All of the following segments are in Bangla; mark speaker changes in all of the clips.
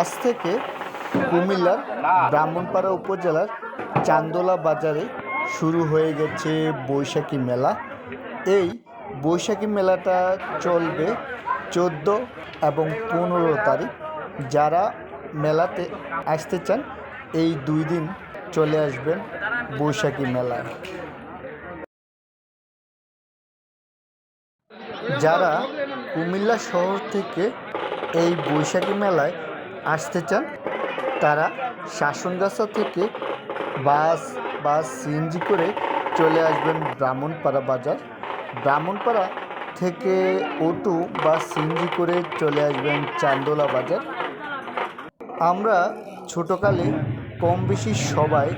Speaker 1: আজ থেকে কুমিল্লার ব্রাহ্মণপাড়া উপজেলার চান্দোলা বাজারে শুরু হয়ে গেছে বৈশাখী মেলা। এই বৈশাখী মেলাটা চলবে চোদ্দ এবং পনেরো তারিখ। যারা মেলাতে আসতে চান, এই দুই দিন চলে আসবেন বৈশাখী মেলায়। যারা কুমিল্লা শহর থেকে এই বৈশাখী মেলায় আসতে চান, তারা শাসনগাছা থেকে বাস বা সিএনজি করে চলে আসবেন ব্রাহ্মণপাড়া বাজার। ব্রাহ্মণপাড়া থেকে অটো বা সিএনজি করে চলে আসবেন চান্দোলা বাজার। আমরা ছোটোকালে কম বেশি সবাই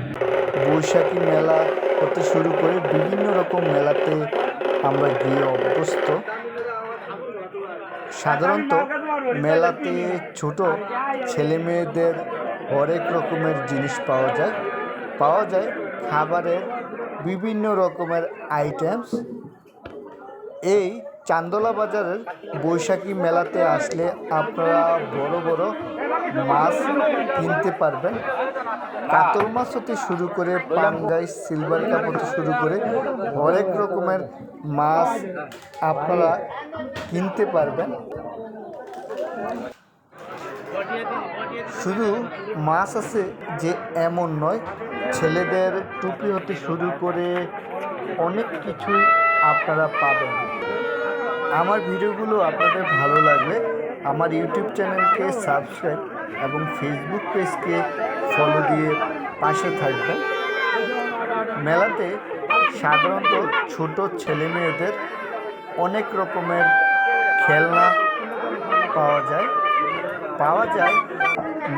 Speaker 1: বৈশাখী মেলা হতে শুরু করে বিভিন্ন রকম মেলাতে আমরা গিয়ে অভ্যস্ত। সাধারণত মেলাতে ছোট ছেলে মেয়েদের হরেক রকমের জিনিস পাওয়া যায়। পাওয়া যায় খাবারের বিভিন্ন রকমের আইটেমস এই চান্দোলা বাজারের বৈশাখী মেলাতে আসলে আপনারা বড় বড় মাছ কিনতে পারবেন। কাতল মাছ হতে শুরু করে পাঙ্গাই, সিলভার কাপ হতে শুরু করে হরেক রকমের মাছ আপনারা কিনতে পারবেন। শুধু মাছ আছে যে এমন নয়, ছেলেদের টুপি হতে শুরু করে অনেক কিছুই আপনারা পাবেন। আমার ভিডিওগুলো আপনাদের ভালো লাগলে আমার ইউটিউব চ্যানেলকে সাবস্ক্রাইব এবং ফেসবুক পেজকে ফলো দিয়ে পাশে থাকবেন। মেলাতে সাধারণত ছোট ছেলে মেয়েদের অনেক রকমের খেলনা পাওয়া যায়। পাওয়া যায়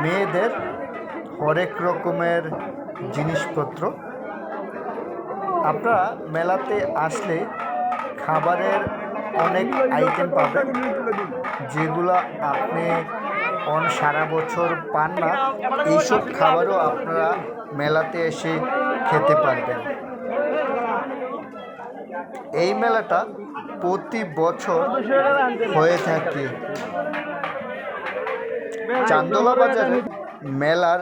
Speaker 1: মেয়েদের হরেক রকমের জিনিসপত্র। আপনারা মেলাতে আসলে খাবারের অনেক আইটেম পাবেন, যেগুলো আপনি অন সারা বছর পান না, এইসব খাবারও আপনারা মেলাতে এসে খেতে পারবেন। এই মেলাটা প্রতি বছর হয়ে থাকে। চান্দোলা বাজারে মেলার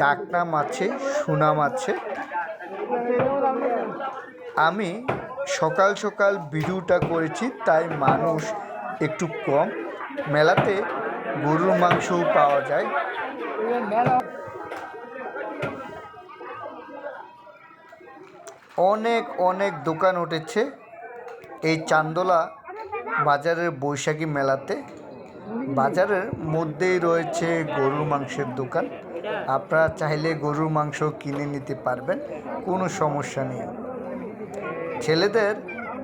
Speaker 1: ডাকনাম আছে, সুনাম আছে। আমি সকাল সকাল ভিডিওটা করেছি, তাই মানুষ একটু কম। মেলাতে গরুর মাংসও পাওয়া যায়। অনেক অনেক দোকান উঠেছে। এই চান্দোলা বাজারের বৈশাখী মেলাতে। বাজারের মধ্যেই রয়েছে গরুর মাংসের দোকান। আপনারা চাইলে গরুর মাংস কিনে নিতে পারবেন, কোনো সমস্যা নেই। ছেলেদের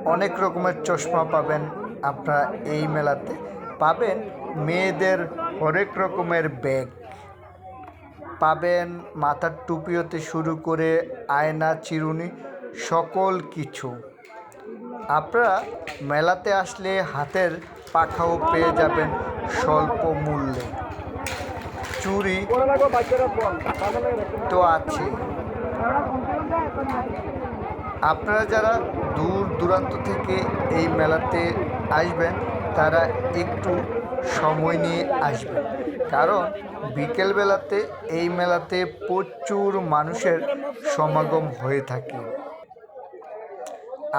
Speaker 1: অনেক রকমের চশমা পাবেন আপনারা এই মেলাতে। পাবেন মেয়েদের হরেক রকমের ব্যাগ। পাবেন মাথার টুপি হতে শুরু করে আয়না, চিরুনি সকল কিছু। আপনারা মেলাতে আসলে হাতের পাখাও পেয়ে যাবেন স্বল্প মূল্যে। চুরি তো আছে আপনারা যারা দূর দূরান্ত থেকে এই মেলাতে আসবেন, তারা একটু সময় নিয়ে আসবেন। কারণ বিকেলবেলাতে এই মেলাতে প্রচুর মানুষের সমাগম হয়ে থাকে।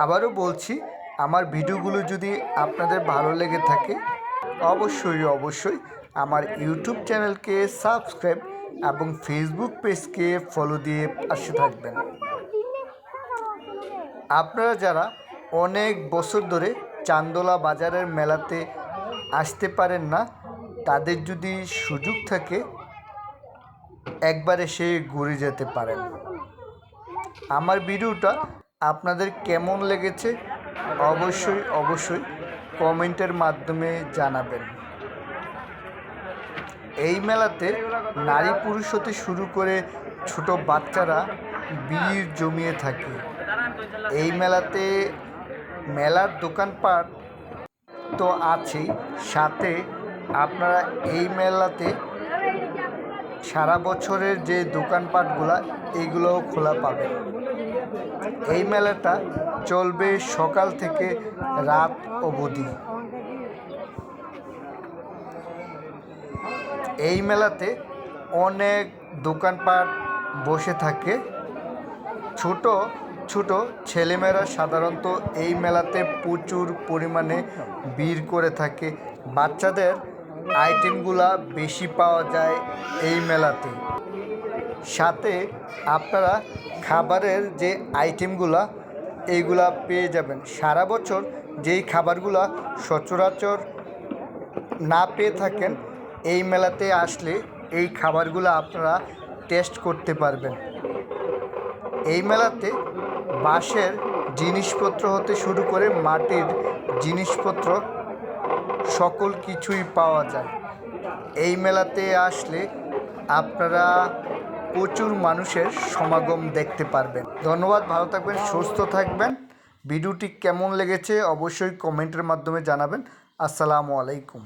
Speaker 1: আবারও বলছি, আমার ভিডিওগুলো যদি আপনাদের ভালো লেগে থাকে, অবশ্যই অবশ্যই আমার ইউটিউব চ্যানেলকে সাবস্ক্রাইব এবং ফেসবুক পেজকে ফলো দিয়ে পাশে থাকবেন। আপনারা যারা অনেক বছর ধরে চান্দোলা বাজারের মেলাতে আসতে পারেন না, তাদের যদি সুযোগ থাকে, একবার এসে ঘুরে যেতে পারেন। আমার ভিডিওটা আপনাদের কেমন লেগেছে অবশ্যই অবশ্যই কমেন্টের মাধ্যমে জানাবেন। এই মেলাতে নারী পুরুষ হতে শুরু করে ছোট বাচ্চারা বীর জমিয়ে থাকে। এই মেলাতে মেলার দোকানপাট তো আছেই, সাথে আপনারা এই মেলাতে সারা বছরের যে দোকানপাটগুলা এইগুলোও খোলা পাবেন। এই মেলাটা চলবে সকাল থেকে রাত অবধি। এই মেলাতে অনেক দোকানপাট বসে থাকে। ছোট ছোট ছেলেমেয়েরা সাধারণত এই মেলাতে প্রচুর পরিমাণে ভিড় করে থাকে। বাচ্চাদের আইটেমগুলা বেশি পাওয়া যায় এই মেলাতে। সাথে আপনারা খাবারের যে আইটেমগুলা, এইগুলা পেয়ে যাবেন। সারা বছর যেই খাবারগুলা সচরাচর না পেয়ে থাকেন, এই মেলাতে আসলে এই খাবারগুলো আপনারা টেস্ট করতে পারবেন। এই মেলাতে বাঁশের জিনিসপত্র হতে শুরু করে মাটির জিনিসপত্র সকল কিছুই পাওয়া যায়। এই মেলাতে আসলে আপনারা প্রচুর মানুষের সমাগম দেখতে পারবেন। ধন্যবাদ, ভালো থাকবেন, সুস্থ থাকবেন। ভিডিওটি কেমন লেগেছে অবশ্যই কমেন্টের মাধ্যমে জানাবেন। আসসালামু আলাইকুম।